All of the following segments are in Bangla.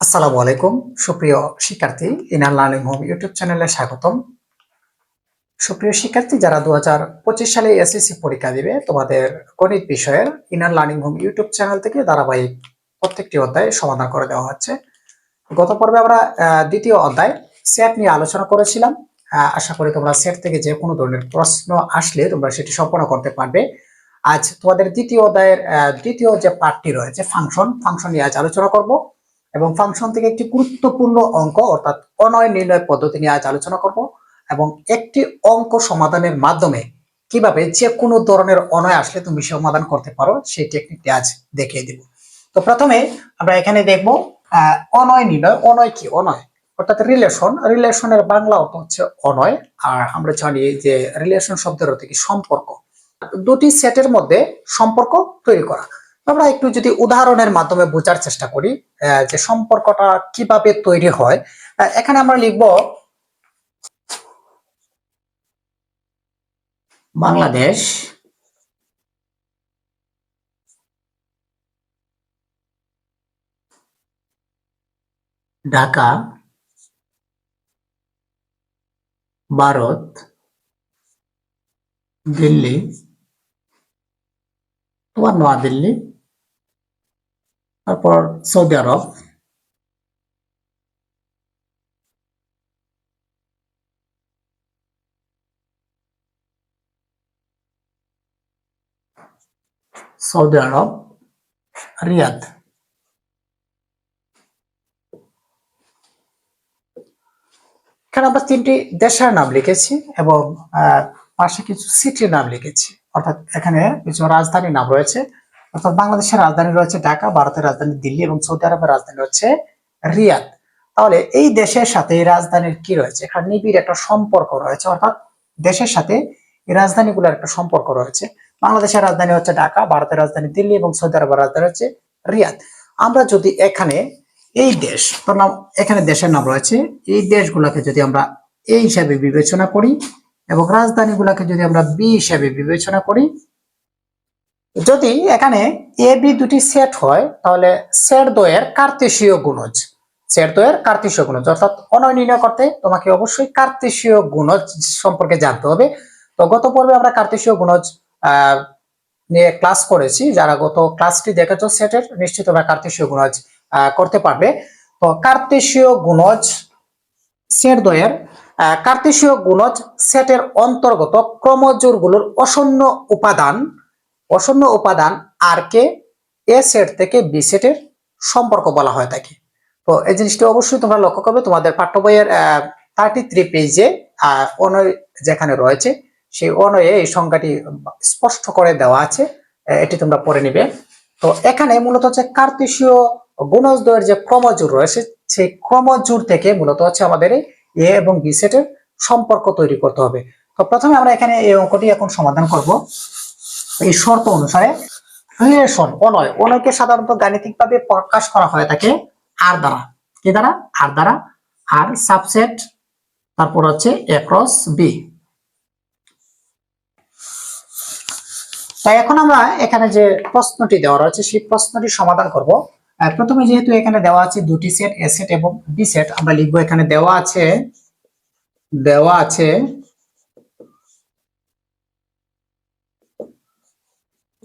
আসসালামু আলাইকুম। সুপ্রিয় শিক্ষার্থী ইনার লার্নিং হোম ইউটিউব চ্যানেলে স্বাগতম। সুপ্রিয় শিক্ষার্থী, যারা দু হাজার পঁচিশ সালে এসএসসি পরীক্ষা দিবে, তোমাদের গণিত বিষয়ের inner learning home YouTube channel থেকে ধারাবাহিক প্রত্যেকটি অধ্যায় সমাধান করে দেওয়া হচ্ছে। গত পর্বে আমরা দ্বিতীয় অধ্যায় সেট নিয়ে আলোচনা করেছিলাম। আশা করি তোমরা সেট থেকে যে কোনো ধরনের প্রশ্ন আসলে তোমরা সেটি সম্পন্ন করতে পারবে। আজ তোমাদের দ্বিতীয় অধ্যায়ের দ্বিতীয় যে পার্টটি রয়েছে ফাংশন ফাংশন নিয়ে আজ আলোচনা করব। এবং ফাংশন থেকে একটি গুরুত্বপূর্ণ অঙ্ক, অর্থাৎ অনয় নির্ণয় পদ্ধতি নিয়ে আজ আলোচনা করব এবং একটি অঙ্ক সমাধানের মাধ্যমে কীভাবে যে কোনো ধরনের অনয় আসলে তুমি সমাধান করতে পারো, সেই টেকনিকটি আজ দেখিয়ে দিব। তো প্রথমে আমরা এখানে দেখব অনয় নির্ণয়, অনয় কি? অনয়, অর্থাৎ রিলেশন রিলেশনের বাংলা অর্থ হচ্ছে অনয়, আর আমরা জানি যে রিলেশন শব্দের অর্থ কি? সম্পর্ক। দুটি সেটের মধ্যে সম্পর্ক তৈরি করা। আমরা একটু যদি উদাহরণের মাধ্যমে বোঝার চেষ্টা করি যে সম্পর্কটা কীভাবে তৈরি হয় এখানে আমরা লিখব বাংলাদেশ ঢাকা ভারত দিল্লি তোমার নয়াদিল্লি তারপর Saudi Arab. Saudi Arab, Riyadh. এখানে আমরা তিনটি দেশের নাম লিখেছি এবং পাশে কিছু সিটির নাম লিখেছি। অর্থাৎ এখানে কিছু রাজধানীর নাম রয়েছে। অর্থাৎ বাংলাদেশের রাজধানী রয়েছে ঢাকা, ভারতের রাজধানী দিল্লি এবং সৌদি আরবের রাজধানী হচ্ছে রিয়াদ। তাহলে এই দেশের সাথে এই রাজধানীর কি রয়েছে? এখানে নিবিড় একটা সম্পর্ক রয়েছে, অর্থাৎ দেশের সাথে এই রাজধানীগুলোর একটা সম্পর্ক রয়েছে। বাংলাদেশের রাজধানী হচ্ছে ঢাকা, ভারতের রাজধানী দিল্লি এবং সৌদি আরবের রাজধানী হচ্ছে রিয়াদ। আমরা যদি এখানে এই দেশ নাম, এখানে দেশের নাম রয়েছে, এই দেশগুলোকে যদি আমরা এ হিসাবে বিবেচনা করি এবং রাজধানীগুলোকে যদি আমরা বি হিসাবে বিবেচনা করি যদি এখানে এ বি দুটি সেট হয় তাহলে সেট দ্বয়ের কার্তেশীয় গুণজ। সেট দ্বয়ের কার্তেশীয় গুণজ অর্থাৎ অনয় নির্ণয় করতে তোমাকে অবশ্যই কার্তেশীয় গুণজ সম্পর্কে জানতে হবে। তো গত পর্বে আমরা কার্তেশীয় গুণজ নিয়ে ক্লাস করেছি। যারা গত ক্লাসটি দেখেছ সেটের নিশ্চিত তোমরা কার্তেশীয় গুণজ করতে পারবে। তো কার্তেশীয় গুণজ সেট দ্বয়ের আহ, কার্তেশীয় গুণজ সেটের অন্তর্গত ক্রমজোড়গুলোর অশূন্য উপাদান অশূন্য উপাদান আর কে? এ সেট থেকে বি সেটের সম্পর্ক বলা হয় থাকে তো এই জিনিসটি অবশ্যই তোমরা লক্ষ্য করবে। তোমাদের পাঠ্য বইয়ের থার্টি থ্রি পেজে অনয় যেখানে রয়েছে, সেই অনয়ে এই সংখ্যাটি স্পষ্ট করে দেওয়া আছে। এটি তোমরা পড়ে নিবে। তো এখানে মূলত হচ্ছে কার্তেশীয় গুণজদ্বয়ের যে ক্রমজুর রয়েছে, সেই ক্রমজুর থেকে মূলত হচ্ছে আমাদের এ এবং বি সেটের সম্পর্ক তৈরি করতে হবে। তো প্রথমে আমরা এখানে এই অঙ্কটি এখন সমাধান করব। এই শর্ত অনুসারে রিলেশন অনয়, অনয়কে সাধারণত গাণিতিকভাবে প্রকাশ করা হয় থাকে আর দ্বারা। কি দ্বারা? আর দ্বারা। আর সাবসেট তারপর হচ্ছে এ ক্রস বি তাই এখন আমরা এখানে যে প্রশ্নটি দেওয়া রয়েছে, সেই প্রশ্নটি সমাধান করব। প্রথমে যেহেতু এখানে দেওয়া আছে দুটি সেট এ সেট এবং বি সেট আমরা লিখব এখানে দেওয়া আছে দেওয়া আছে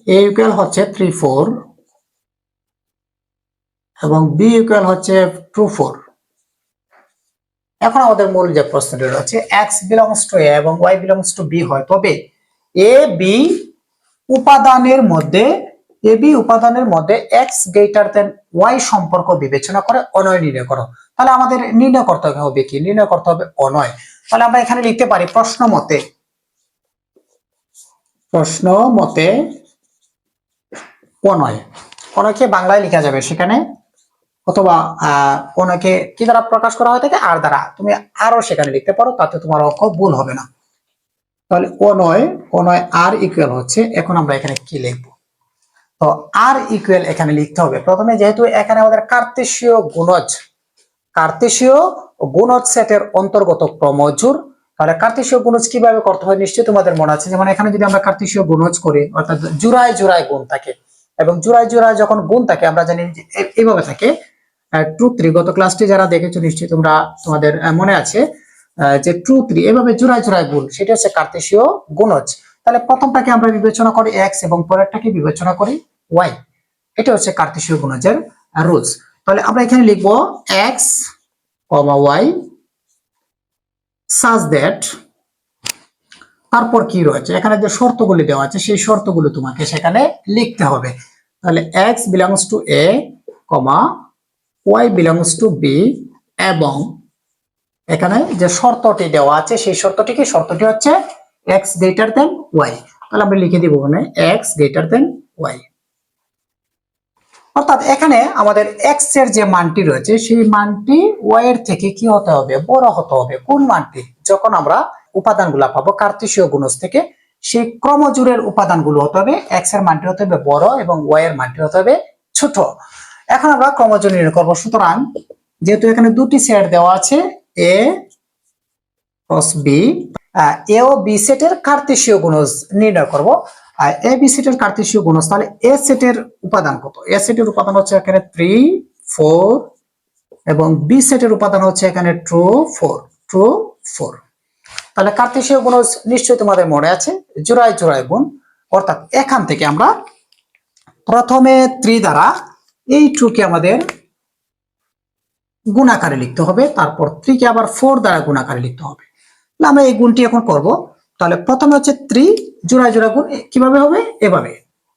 এ ইকুয়াল হচ্ছে থ্রি ফোর এবং বি ইকুয়াল হচ্ছে টু ফোর এখন আমাদের মূল যে প্রশ্নটি রয়েছে এক্স বিলংস টু এ এবং ওয়াই বিলংস টু বি হয়, তবে এ বি উপাদানের মধ্যে এ বি উপাদানের মধ্যে এক্স গ্রেটার দেন ওয়াই সম্পর্ক বিবেচনা করে অনয় নির্ণয় করো। তাহলে আমাদের নির্ণয় করতে হবে কি? নির্ণয় করতে হবে অনয়। তাহলে আমরা এখানে লিখতে পারি প্রশ্ন মতে প্রশ্ন মতে অনয় অনয়কে বাংলায় লেখা যাবে সেখানে, অথবা আহ অনয়কে কি দ্বারা প্রকাশ করা হয় থাকে আর দ্বারা। তুমি আরও সেখানে লিখতে পারো, তাতে তোমার অঙ্ক ভুল হবে না। তাহলে অনয় অনয় আর ইকুয়াল হচ্ছে, এখন আমরা এখানে কি লিখব? তো আর ইকুয়াল এখানে লিখতে হবে। প্রথমে যেহেতু এখানে আমাদের কার্তেশীয় গুণজ কার্তেশীয় গুণজ সেটের অন্তর্গত ক্রমজুর তাহলে কার্তেশীয় গুণজ কীভাবে করতে হয় নিশ্চয়ই তোমাদের মনে আছে? যেমন এখানে যদি আমরা কার্তেশীয় গুণজ করি, অর্থাৎ জোড়ায় জোড়ায় গুণ থাকে এবং জোড়ায় জোড়ায় যখন গুণ থাকে, আমরা জানি যে এইভাবে থাকে। ট্রু থ্রি গত ক্লাসটি যারা দেখেছ নিশ্চয়ই তোমরা, তোমাদের মনে আছে। যে ট্রু থ্রি এভাবে জোড়ায় জোড়ায় গুণ, সেটা হচ্ছে কার্তেশীয় গুণজ। তাহলে প্রথমটাকে আমরা বিবেচনা করি এক্স এবং পরেরটাকে বিবেচনা করি ওয়াই এটা হচ্ছে কার্তেশীয় গুণজের রুলস তাহলে আমরা এখানে লিখব x comma y such that তারপর কি রয়েছে? এখানে যে শর্তগুলি দেওয়া আছে, সেই শর্তগুলো তোমাকে সেখানে লিখতে হবে। তাহলে x belongs to A comma y belongs to B এবং এখানে যে শর্তটি দেওয়া আছে, সেই শর্তটি কি? শর্তটি হচ্ছে এক্স গ্রেটার দেন ওয়াই তাহলে আমরা লিখে দিব মানে এক্স গ্রেটার দেন ওয়াই অর্থাৎ এখানে আমাদের এক্সের যে মানটি রয়েছে, সেই মানটি ওয়াই এর থেকে কি হতে হবে? বড় হতে হবে। কোন মানটি? যখন আমরা উপাদানগুলো পাবো কার্তেশীয় গুণজ থেকে। সেই ক্রমজোরের উপাদানগুলো হতে হবে এক্সের মানটি হতে হবে বড় এবং ওয়াই এর মানটি হতে হবে ছোট। এখন আমরা ক্রমজোর নির্ণয় করব। সুতরাং যেহেতু এখানে দুটি সেট দেওয়া আছে এ ক্রস বি এ ও বি সেটের কার্তেশীয় গুণজ নির্ণয় করব। আর এ বি সেটের কার্তেশীয় গুণজ, তাহলে এ সেটের উপাদান কত? এ সেটের উপাদান হচ্ছে এখানে থ্রি ফোর এবং বি সেটের উপাদান হচ্ছে এখানে ট্রু ফোর ট্রু ফোর তাহলে কার্তেশীয় গুণজ নিশ্চয়ই তোমাদের মনে আছে। জোড়ায় জোড়ায় গুণ অর্থাৎ এখান থেকে আমরা প্রথমে থ্রি দ্বারা এই ট্রুকে আমাদের গুণাকারে লিখতে হবে। তারপর থ্রিকে আবার ফোর দ্বারা গুণাকারে লিখতে হবে। আমরা এই গুণটি এখন করব। তাহলে প্রথমে হচ্ছে থ্রি জোড়া জোড়া গুণ কীভাবে হবে? এভাবে।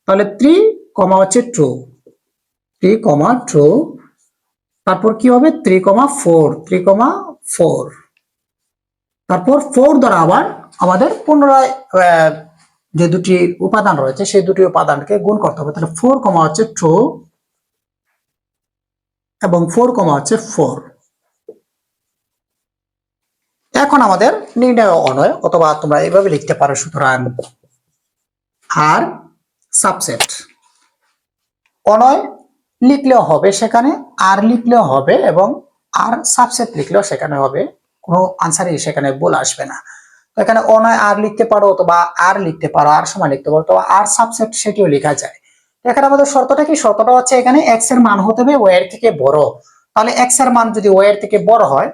তাহলে থ্রি কমা হচ্ছে ট্রু। থ্রি কমা ট্রু। তারপর কি হবে? Three comma four. Three comma four. তারপর ফোর দ্বারা আবার আমাদের পুনরায় যে দুটি উপাদান রয়েছে, সেই দুটি উপাদানকে গুণ করতে হবে। তাহলে ফোর কমা হচ্ছে ট্রু এবং ফোর কমা হচ্ছে ফোর। এখন আমাদের নির্ণয় অনয়, অথবা তোমরা এইভাবে লিখতে পারো সুতরাং আর সাবসেট। অনয় লিখলেও হবে সেখানে, আর লিখলেও হবে এবং আর সাবসেট লিখলেও সেখানে হবে। কোনো আনসারই সেখানে বল আসবে না। এখানে অনয় আর লিখতে পারো অথবা আর লিখতে পারো, আর সময় লিখতে পারো, অথবা আর সাবসেট সেটিও লেখা যায়। এখানে আমাদের শর্তটা কি? শর্তটা হচ্ছে এখানে এক্সের মান হতে হবে ওয়াই এর থেকে বড়। তাহলে এক্সের মান যদি ওয়াই এর থেকে বড় হয়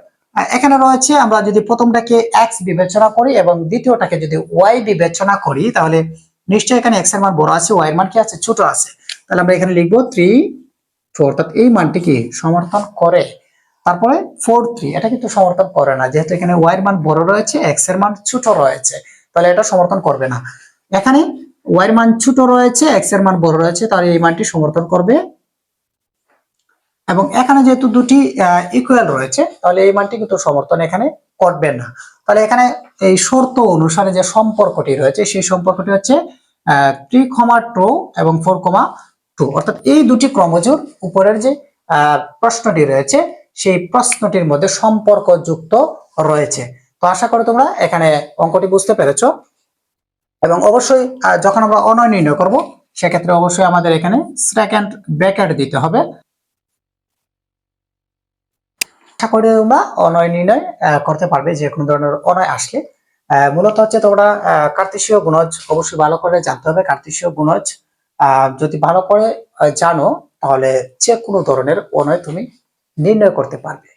এখানে রয়েছে আমরা যদি প্রথমটাকে এক্স বিবেচনা করি এবং দ্বিতীয়টাকে যদি ওয়াই বিবেচনা করি, তাহলে নিশ্চয়ই এখানে এক্সের মান বড় আছে ওয়াই এর মান কি আছে? ছোট আছে। তাহলে আমরা এখানে লিখব থ্রি ফোর অর্থাৎ এই মানটি কি সমর্থন করে। তারপরে ফোর থ্রি এটা কিন্তু সমর্থন করে না। যেহেতু এখানে ওয়াই এর মান বড় রয়েছে এক্সের মান ছোট রয়েছে, তাহলে এটা সমর্থন করবে না। এখানে ওয়াই এর মান ছোট রয়েছে এক্সের মান বড় রয়েছে, তাহলে এই মানটি সমর্থন করবে। এবং এখানে যেহেতু দুটি ইকুয়াল রয়েছে, তাহলে এই মানটি কিন্তু সমর্থন এখানে করবে না। তাহলে এখানে এই শর্ত অনুসারে যে সম্পর্কটি রয়েছে, সেই সম্পর্কটি হচ্ছে থ্রি কমা টু এবং ফোর কমা টু অর্থাৎ এই দুটি ক্রমজোর উপরের যে প্রশ্নটি রয়েছে সেই প্রশ্নটির মধ্যে সম্পর্ক যুক্ত রয়েছে। তো আশা করি তোমরা এখানে অঙ্কটি বুঝতে পেরেছ। এবং অবশ্যই যখন আমরা অনয় নির্ণয় করব সেক্ষেত্রে অবশ্যই আমাদের এখানে সেকেন্ড ব্র্যাকেট দিতে হবে। আশা করি তোমরা অনয় নির্ণয় করতে পারবে যে কোনো ধরনের অনয় আসলে। মূলত হচ্ছে তোমরা আহ, কার্তেশীয় গুণজ অবশ্যই ভালো করে জানতে হবে। কার্তেশীয় গুণজ যদি ভালো করে জানো তাহলে যে কোনো ধরনের অনয় তুমি নির্ণয় করতে পারবে।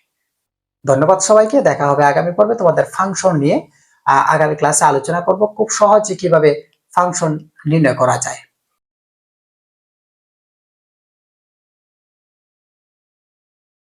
ধন্যবাদ সবাইকে। দেখা হবে আগামী পর্বে তোমাদের ফাংশন নিয়ে। আগামী ক্লাসে আলোচনা করব। খুব সহজে কীভাবে ফাংশন নির্ণয় করা যায়।